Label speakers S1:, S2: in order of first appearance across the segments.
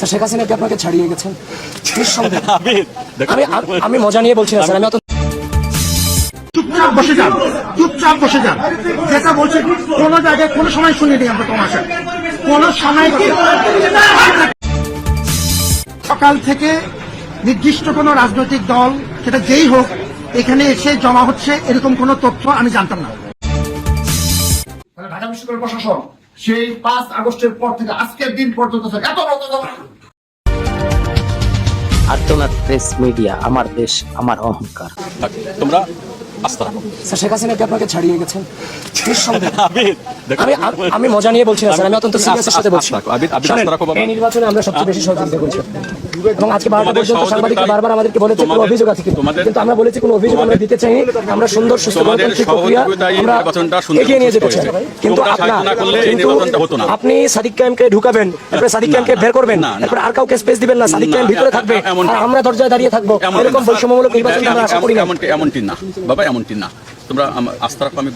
S1: Sir Sheikh Hasina কি আপনাকে ছাড়িয়ে গেছেন আমি আমি- মজা নিয়ে বলছি না স্যার আমি অত
S2: চুপচাপ বসে যান চুপচাপ বসে যান। যেটা বলছে কোনো জায়গায় কোনো সময় শুনিনি আমরা তোমাশা কোন সময় কি- সকাল থেকে নির্দিষ্ট কোনো রাজনৈতিক দল সেটা যেই হোক এখানে এসে জমা হচ্ছে এরকম কোনো তথ্য আমি জানতাম না।
S3: ঢাকা বিশ্ববিদ্যালয়ের প্রশাসন সেই পাঁচ আগস্টের পর থেকে আজকের দিন পর্যন্ত স্যার এত বড়
S4: আর্তনাদ প্রেস মিডিয়া আমার দেশ আমার অহংকার।
S5: তোমরা আস্থা
S1: স্যার শেখ হাসিনা কি আপনাকে ছাড়িয়ে গেছেন নিঃসন্দেহে।
S5: আবির, দেখো,
S1: আমি মজা নিয়ে বলছি না স্যার আমি অত্যন্ত সিরিয়াসের সাথে বলছি। এই নির্বাচনে আমরা সবচেয়ে বেশি সহযোগিতা করেছি। এবং আজকে বারোটা পর্যন্ত সাংবাদিকরা বারবার আমাদেরকে বলেছে কোনো অভিযোগ আছে কিন্তু কিন্তু আমরা বলেছি কোনো অভিযোগ আমরা দিতে চাই আমরা সুন্দর সুস্থ
S5: তোমাদের
S1: গণতান্ত্রিক প্রক্রিয়া আমরা এগিয়ে নিয়ে যেতে চাই। কিন্তু আপনার কিন্তু। আপনি সাদিক কায়েমকে ঢুকাবেন তারপরে সাদিক
S5: না,
S1: কায়েমকে বের করবেন। তারপরে আর কাউকে স্পেস দিবেন না সাদিক
S5: না,
S1: কায়েম ভিতরে থাকবে। আর আমরা দরজায় দাঁড়িয়ে থাকব। এরকম বৈষম্যমূলক নির্বাচন আমরা আশা করি না।
S5: এমনটি না। বাবা এমনটি না। তোমরা আস্থা রাখো আমি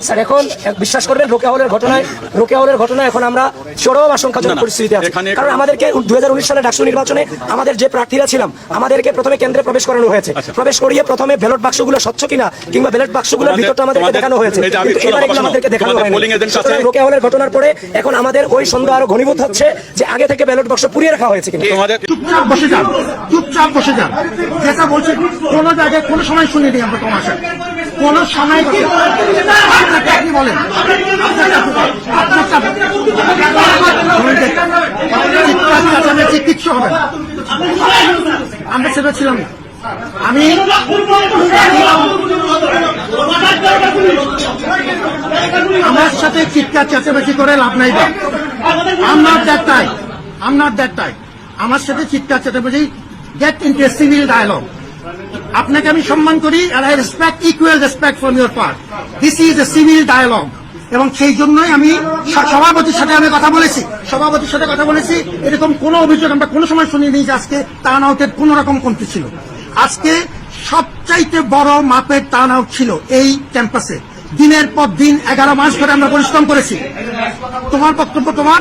S1: স্যার এখন বিশ্বাস করবেন ঘটনায় রোকেয়া হলের ঘটনায় এখন আমরা চরম আশঙ্কাজনক পরিস্থিতিতে আছি। কারণ আমাদেরকে দুই উনিশ সালে ডাকসু নির্বাচনে আমাদের যে প্রার্থীরা ছিলাম আমাদেরকে প্রথমে কেন্দ্রে প্রবেশ করানো হয়েছে।
S5: আচ্ছা।
S1: প্রবেশ করিয়ে প্রথমে ব্যালট বাক্সগুলো স্বচ্ছ কিনা কিংবা ব্যালট বাক্সগুলোর ভিতরটা আমাদেরকে দেখানো হয়েছে।
S5: এই যে আমি-
S1: কিন্তু
S5: শোনো,
S1: এবার এগুলো আমাদেরকে দেখানো
S5: তোমাদের
S1: হয়নি।
S5: polling agent
S1: সুতরাং
S5: আছে?
S1: রোকেয়া হলের ঘটনার পরে এখন আমাদের ওই সন্দেহ আরও ঘনীভূত হচ্ছে যে আগে থেকে ব্যালট বাক্স পুড়িয়ে রাখা হয়েছে কিনা।
S2: চুপচাপ বসে যান চুপচাপ বসে যান। যেটা বলছে কোনো জায়গায় কোনো সময় শুনিনি আমরা তোমাশা কোন সময় কি? বলেন। কিচ্ছু হবে আমরা সেটা ছিলাম আমি আমার সাথে চিৎকার, চেঁচামেচি করে লাভ নাই আমার দ্যাট টাইম আমার দ্যাট টাইম আমার সাথে চিৎকার, চেঁচামেচি গেট ইন্টু সিভিল ডায়লগ আপনাকে আমি সম্মান করি আর I respect equal respect from your part this is a civil dialogue এবং সেই জন্যই আমি সভাপতির সাথে আমি কথা বলেছি। সভাপতির সাথে কথা বলেছি। এরকম কোনো অভিযোগ আমরা কোনো সময় শুনিনি যে আজকে টার্ন আউটের কোন রকম কমতি ছিল। আজকে সবচাইতে বড় মাপের টার্ন আউট ছিল এই ক্যাম্পাসে। দিনের পর দিন এগারো মাস ধরে আমরা পরিশ্রম করেছি। তোমার বক্তব্য তোমার,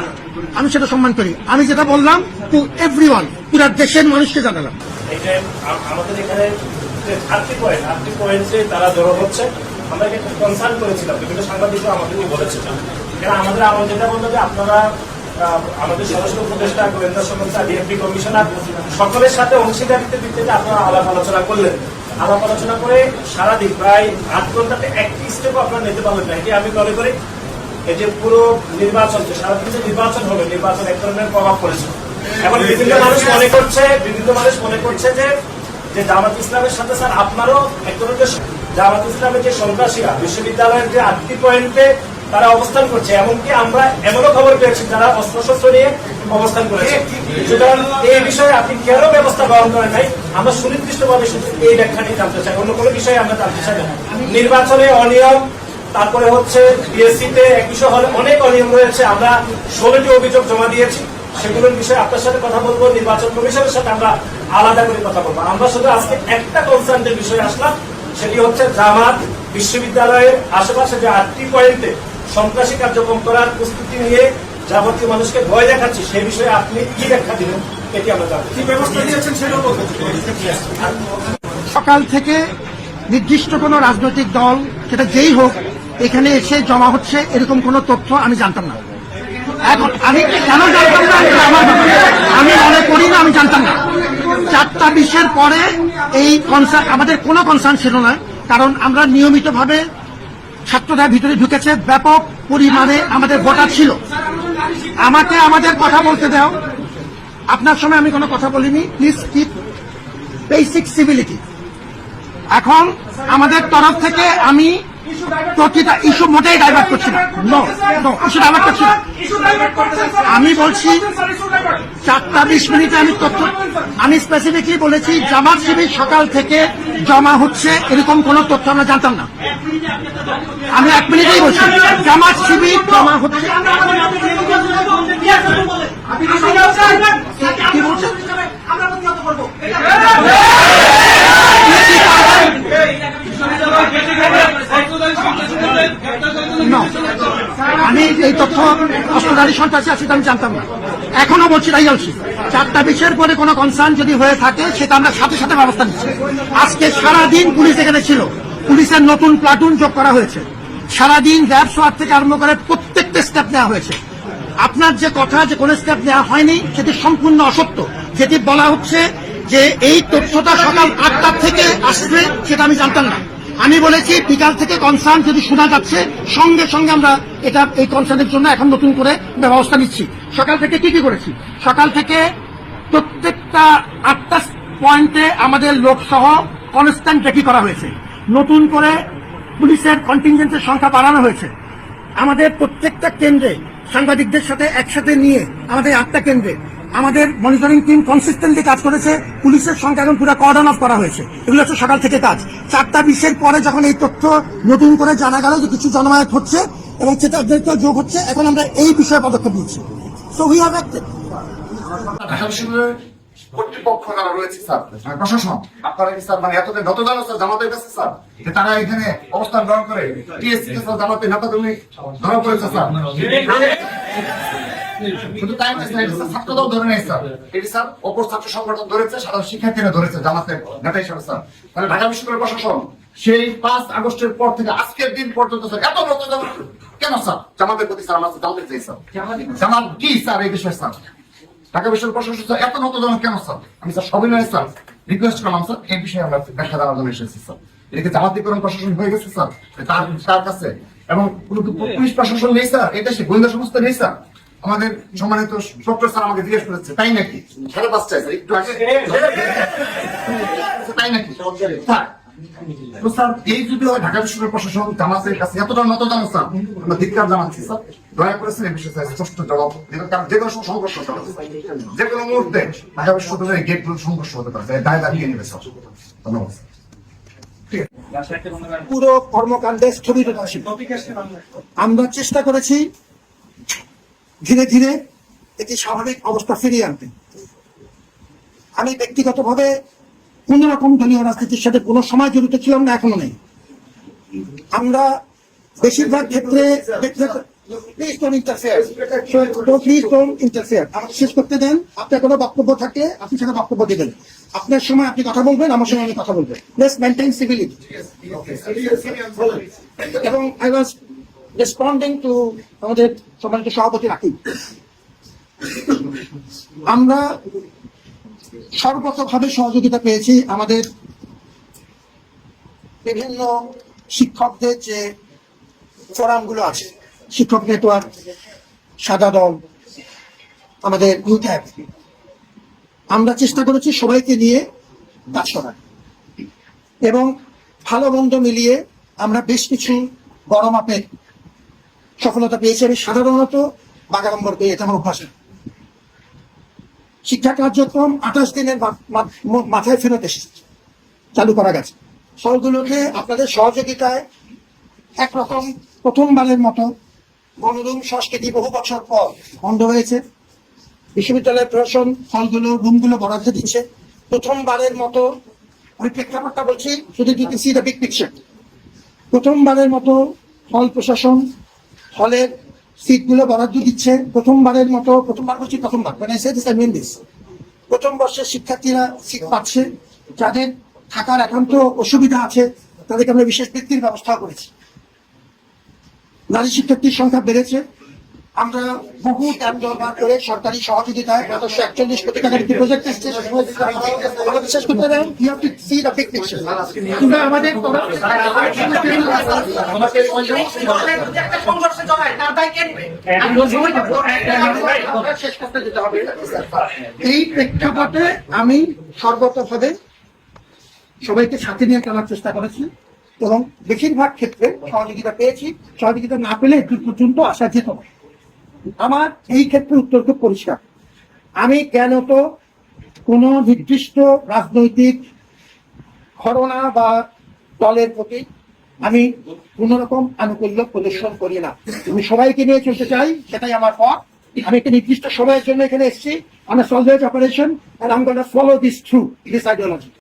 S2: আমি সেটা সম্মান করি। আমি যেটা বললাম টু এভরি ওয়ান পুরা দেশের মানুষকে জানালাম।
S6: আমাদের এখানে যে আটটি পয়েন্ট আটটি পয়েন্টে তারা জড়ো হচ্ছে। আমরা কিন্তু কনসার্ন করেছিলাম, বিভিন্ন সাংবাদিকরা আমাদেরকে বলেছিল কারণ আমাদের আমার যেটা বলল যে আপনারা আমাদের স্বরাষ্ট্র উপদেষ্টা গোয়েন্দা সংস্থা ডিএমপি কমিশনার, সকলের সাথে অংশীদারিত্বের ভিত্তিতে আপনারা আলাপ আলোচনা করলেন। আলাপ আলোচনা করে সারাদিন, প্রায় আট ঘন্টাতে একটি স্টেপও আপনারা নিতে পারলেন না। এটি আমি মনে করি এই যে পুরো নির্বাচন, যে সারাদিন যে নির্বাচন হবে, নির্বাচন এক ধরনের প্রভাব পড়েছে। এখন বিভিন্ন মানুষ মনে করছে, বিভিন্ন মানুষ মনে করছে যে যে জামাত ইসলামের সাথে স্যার আপনারও এক ধরনের জামাত ইসলামের যে সন্ত্রাসীরা, বিশ্ববিদ্যালয়ের যে আটটি পয়েন্টে তারা অবস্থান করছে, এমনকি আমরা এমনও খবর পেয়েছি যারা অস্ত্রশস্ত্র নিয়ে অবস্থান করেছে। সুতরাং এই বিষয়ে আপনি কেন ব্যবস্থা গ্রহণ করেন নাই? আমরা সুনির্দিষ্টভাবে শুধু এই ব্যাখ্যাটি জানতে চাই, অন্য কোনো বিষয়ে আমরা জানতে চাই না। নির্বাচনে অনিয়ম, তারপরে হচ্ছে বিএসসিতে এক বিষয় হলে অনেক অনিয়ম রয়েছে, আমরা ষোলোটি অভিযোগ জমা দিয়েছি। সেগুলোর বিষয়ে আপনার সাথে কথা বলব, নির্বাচন কমিশনের সাথে আমরা আলাদা করে কথা বলব। আমরা শুধু আজকে একটা কনসার্নের বিষয়ে আসলাম সেটি হচ্ছে জামাত বিশ্ববিদ্যালয়ের আশেপাশে যে আটটি পয়েন্টে সন্ত্রাসী কার্যক্রম করার প্রস্তুতি নিয়ে যাবতীয় মানুষকে ভয় দেখাচ্ছি সেই বিষয়ে আপনি কি ব্যাখ্যা দিবেন এটি আমরা জানতে কি ব্যবস্থা নিয়েছেন সেটাও বলতে
S2: সকাল থেকে নির্দিষ্ট কোনো রাজনৈতিক দল সেটা যেই হোক এখানে এসে জমা হচ্ছে এরকম কোনো তথ্য আমি জানতাম না। এখন আমি কেন জানতাম না। আমি মনে করি না আমি জানতাম না। চারটা বিশের পরে এই কনসার্ন আমাদের কোনো কনসার্ন ছিল না, কারণ আমরা নিয়মিতভাবে ছাত্ররা ভিতরে ঢুকেছে, ব্যাপক পরিমাণে আমাদের ভোটার ছিল। আমাকে আমাদের কথা বলতে দাও। আপনার সময় আমি কোনো কথা বলিনি। প্লিজ কিপ বেসিক সিভিলিটি এখন আমাদের তরফ থেকে আমি প্রতিটা ইস্যু মোটেই ডাইভার্ট করছি না? ইস্যু ডাইভার্ট করছি না। আমি বলছি চারটা বিশ মিনিটে আমি তথ্য আমি স্পেসিফিকলি বলেছি জামাত শিবির সকাল থেকে জমা হচ্ছে এরকম কোনো তথ্য আমরা জানতাম না। আমি এক মিনিটেই বলছি জামাত শিবির জমা হচ্ছে। কি বলছেন. আমি এই তথ্য অস্ত্রধারী সন্ত্রাসী আছে আমি জানতাম না। এখনও বলছি তাই বলছি। চারটা বিষয়ের পরে কোনো কনসার্ন যদি হয়ে থাকে, সেটা আমরা সাথে সাথে ব্যবস্থা নিচ্ছি। আজকে সারাদিন পুলিশ এখানে ছিল। পুলিশের নতুন প্লাটুন যোগ করা হয়েছে। সারাদিন র্যাব সোয়ার থেকে আরম্ভ করে প্রত্যেকটা স্টেপ নেওয়া হয়েছে। আপনার যে কথা, যে কোন স্টেপ নেওয়া হয়নি, সেটি সম্পূর্ণ অসত্য। যেটি বলা হচ্ছে যে এই তথ্যটা সকাল আটটা থেকে আসবে, সেটা আমি জানতাম না। আমি বলেছি, বিকাল থেকে কনসার্ন যদি শোনা যাচ্ছে, সঙ্গে সঙ্গে আমরা এটা, এই কনসার্নের জন্য এখন নতুন করে ব্যবস্থা নিচ্ছি। সকাল থেকে কি কি করেছি? সকাল থেকে প্রত্যেকটা আটটা পয়েন্টে আমাদের লোকসহ কনস্ট্যান্ট রেকি করা হয়েছে। নতুন করে পুলিশের কন্টিনজেন্সের সংখ্যা বাড়ানো হয়েছে। আমাদের প্রত্যেকটা কেন্দ্রে সাংবাদিকদের সাথে একসাথে নিয়ে আমাদের আটটা কেন্দ্রে আমাদের মনিটরিং টিম কনসিস্টেন্টলি কাজ করেছে, পুলিশের সংখ্যা এখন পুরো কর্ডন অফ করা হয়েছে। এগুলো হচ্ছে সকাল থেকে কাজ। চারটা বিশের পরে যখন এই তথ্য নতুন করে জানা গেল যে কিছু জনমায়ত হচ্ছে এবং সেটা যোগ হচ্ছে, এখন আমরা এই বিষয়ে পদক্ষেপ নিচ্ছি। সো উই হ্যাভ অ্যাক্টেড
S3: কর্তৃপক্ষ রয়েছে, স্যার মানে প্রশাসন, আপনারা কি, স্যার মানে এতদিন যত জানো স্যার জামাতের কাছে, স্যার তারা এখানে অবস্থান গ্রহণ করে, টিএসসি স্যার নেতা তুমি ধরা পড়েছে, স্যার। এটা ধরে স্যার। অপর ছাত্র সংগঠন ধরেছে, সাধারণ শিক্ষার্থীরা ধরেছে হিসেবে, স্যার। তাহলে ঢাকা বিশ্ববিদ্যালয় প্রশাসন, সেই পাঁচ আগস্টের পর থেকে আজকের দিন পর্যন্ত, স্যার, এত নতজন কেন, স্যার? জামাতের প্রতি, স্যার জানতে চাই, স্যার। জামাত কি, স্যার, এই বিষয়ে, স্যার? ঢাকা বিশ্ববিদ্যালয় প্রশাসন এত কেন, স্যার? আমি, স্যার স্যার রিকোয়েস্ট করলাম, স্যার, এই বিষয়ে আমরা ব্যাখ্যা দেওয়ার জন্য এসেছি, স্যার। এদিকে জামাতিকরণ প্রশাসন হয়ে গেছে, স্যার? তার কাছে। এবং পুলিশ প্রশাসন নেই, স্যার? এটা সে গোয়েন্দা সংস্থা নেই, স্যার? আমাদের সম্মানিত ডক্টর স্যার আমাকে জিজ্ঞেস করেছে তাই নাকি সাড়ে পাঁচটায় স্যার একটু আগে তাই নাকি তো স্যার এই যদি ঢাকা বিশ্ববিদ্যালয় প্রশাসন জামাতের কাছে এতটা নত জানো স্যার আমরা ধিক্কার জানাচ্ছি স্যার দয়া করে স্যার এই বিষয়ে স্পষ্ট জবাব। কারণ যে কোনো সময় সংঘর্ষ হতে পারে যে কোনো মুহূর্তে ঢাকা বিশ্ববিদ্যালয়ের গেটগুলো সংঘর্ষ হতে পারে দায় দাঁড়িয়ে নেবে স্যার ধন্যবাদ
S2: পুরো কর্মকাণ্ডে স্থগিততা ছিল আমরা চেষ্টা করেছি ধীরে ধীরে এটি স্বাভাবিক অবস্থা ফিরিয়ে আনতে আমি ব্যক্তিগতভাবে কোন রকম দলীয় রাজনীতির সাথে কোনো সময় জড়িত ছিলাম না এখনও নেই আমরা বেশিরভাগ ক্ষেত্রে আমাকে শেষ করতে দেন আপনার কোনো বক্তব্য আপনি সেটা বক্তব্য দেবেন আপনার সময় আপনি কথা বলবেন আমার সময় আমি কথা বলব লেটস মেনটেন সিভিলিটি এবং আই ওয়াজ রেসপন্ডিং টু আমাদের সম্মানিত সভাপতি রাকিব। আমরা সর্বতভাবে সহযোগিতা পেয়েছি আমাদের বিভিন্ন শিক্ষকদের যে ফোরামগুলো আছে, শিক্ষক নেটওয়ার্ক, সাদা দল, আমাদের ইউথ অ্যাপ আমরা চেষ্টা করেছি সবাইকে নিয়ে কাজ করার। এবং ভালো মন্দ মিলিয়ে আমরা বেশ কিছু বড় মাপের সফলতা পেয়েছি আমি সাধারণত বাগাড়ম্বর পেয়ে এটা আমার অভ্যাস। শিক্ষা কার্যক্রম আঠাশ দিনের মাথায় ফেরত এসেছে। চালু করা গেছে। ফলগুলোকে আপনাদের সহযোগিতায় একরকম প্রথমবারের মতো গণরুম সংস্কৃতি বহু বছর পর বন্ধ হয়েছে। বিশ্ববিদ্যালয়ের প্রশাসন হলগুলো রুমগুলো বরাদ্দ দিচ্ছে। প্রথমবারের মতো আমি প্রেক্ষাপটটা বলছি, শুধু সি প্রথমবারের মতো হল প্রশাসন হলের সিটগুলো বরাদ্দ দিচ্ছে। প্রথমবারের মতো, প্রথমবার বলছি প্রথমবার মানে মিন দিস প্রথম বর্ষের শিক্ষার্থীরা সিট পাচ্ছে। যাদের থাকার একান্ত অসুবিধা আছে, তাদেরকে আমরা বিশেষ বৃত্তির ব্যবস্থা করেছি। নারী শিক্ষার্থীর সংখ্যা বেড়েছে। আমরা বহু ট্যাম দরবার করে সরকারি সহযোগিতায় যথেষ্ট একচল্লিশ কোটি টাকার একটি প্রজেক্ট এসছে বিশেষ করতে then you have to see the big picture কিন্তু আমাদের এই প্রেক্ষাপটে আমি সর্বতভাবে সবাইকে সাথে নিয়ে চলার চেষ্টা করেছি এবং বেশিরভাগ ক্ষেত্রে সহযোগিতা পেয়েছি সহযোগিতা না পেলে একটু পর্যন্ত আসা যেত না। আমার এই ক্ষেত্রে উত্তর খুব পরিষ্কার। আমি কেন তো কোন নির্দিষ্ট রাজনৈতিক ঘটনা বা দলের প্রতি আমি কোন রকম আনুকূল্য প্রদর্শন করি না। আমি সবাইকে নিয়ে চলতে চাই, সেটাই আমার পথ। আমি একটা নির্দিষ্ট সময়ের জন্য এখানে এসেছি। আমরা salvage operation I'm going to follow this through, this ideology